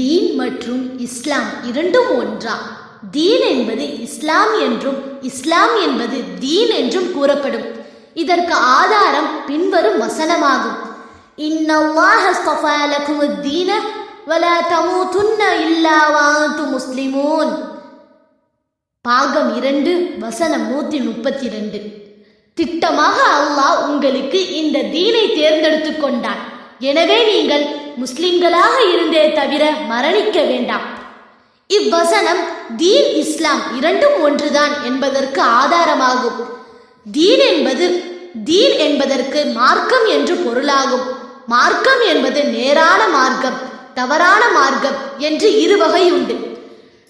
தீன் மற்றும் இஸ்லாம் இரண்டும் ஒன்றா? தீன் என்பது இஸ்லாம் என்றும் இஸ்லாம் என்பது தீன் என்றும் கூறப்படும். இதற்கு ஆதாரம் பின்வரும் வசனமாகும். இன்னல்லாஹ அஸ்தஃபா லகுமுத் தீன வலா தமூதுன்ன இல்லா வஅன்தும் முஸ்லிமூன். பாகம் இரண்டு வசனம் நூத்தி முப்பத்தி ரெண்டு திட்டமாக அல்லாஹ் உங்களுக்கு இந்த தீனை தேர்ந்தெடுத்துக் கொண்டான். எனவே நீங்கள் முஸ்லிம்களாக இருந்தே தவிர மரணிக்க வேண்டாம். இவ்வசனம் தீன் இஸ்லாம் இரண்டும் ஒன்றுதான் என்பதற்கு ஆதாரமாகும். தீன் என்பது தீன் என்பதற்கு மார்க்கம் என்று பொருளாகும். மார்க்கம் என்பது நேரான மார்க்கம் தவறான மார்க்கம் என்று இரு வகை உண்டு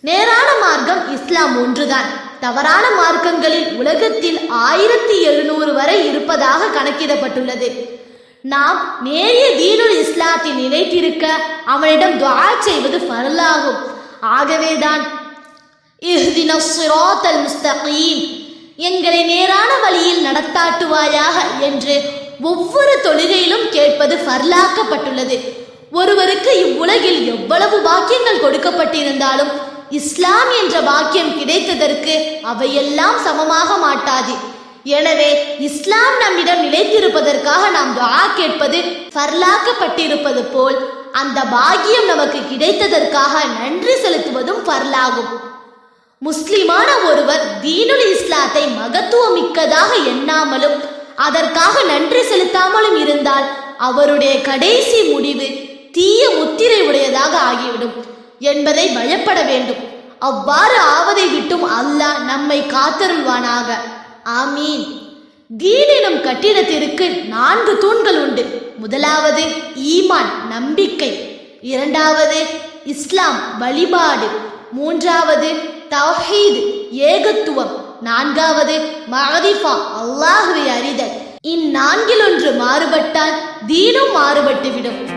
நேரான மார்க்கம் இஸ்லாம் ஒன்றுதான். தவறான மார்க்கங்களில் உலகத்தில் ஆயிரத்தி எழுநூறு வரை இருப்பதாக கணக்கிடப்பட்டுள்ளது. நாம் நேரிய தீனுல் இஸ்லாத்தில் நிலைத்திருக்க அவனிடம் துவா செய்வது பரலாகும் ஆகவேதான் முஸ்தகீம் எங்களை நேரான வழியில் நடத்தாட்டுவாயாக என்று ஒவ்வொரு தொழுகையிலும் கேட்பது ஃபர்லாக்கப்பட்டுள்ளது. ஒருவருக்கு இவ்வுலகில் எவ்வளவு பாக்கியங்கள் கொடுக்கப்பட்டிருந்தாலும் இஸ்லாம் என்ற பாக்கியம் கிடைத்ததற்கு அவையெல்லாம் சமமாக மாட்டாது. எனவே இஸ்லாம் நம்மிடம் நிலைத்திருப்பதற்காக நாம் துவா கேட்பது ஃபர்லாக்கப்பட்டிருப்பது போல் அந்த பாக்கியம் நமக்கு கிடைத்ததற்காக நன்றி செலுத்துவதும் பர்லாகும் முஸ்லிமான ஒருவர் தீனுல் இஸ்லாத்தை மகத்துவமிக்கதாக எண்ணாமலும் அதற்காக நன்றி செலுத்தாமலும் இருந்தால் அவருடைய கடைசி முடிவு தீய முத்திரை உடையதாக ஆகிவிடும் என்பதை பயப்பட வேண்டும். அவ்வாறு ஆவதை விட்டும் அல்லாஹ் நம்மை காத்தருள்வானாக. ஆமீன். தீனினம் கட்டிடத்திற்கு நான்கு தூண்கள் உண்டு. முதலாவது ஈமான் நம்பிக்கை. இரண்டாவது இஸ்லாம் வழிபாடு. மூன்றாவது தவஹீது ஏகத்துவம். நான்காவது மகதிஃபா அல்லாஹுவை அறிதல். இந்நான்கில் ஒன்று மாறுபட்டால் தீனும் மாறுபட்டுவிடும்.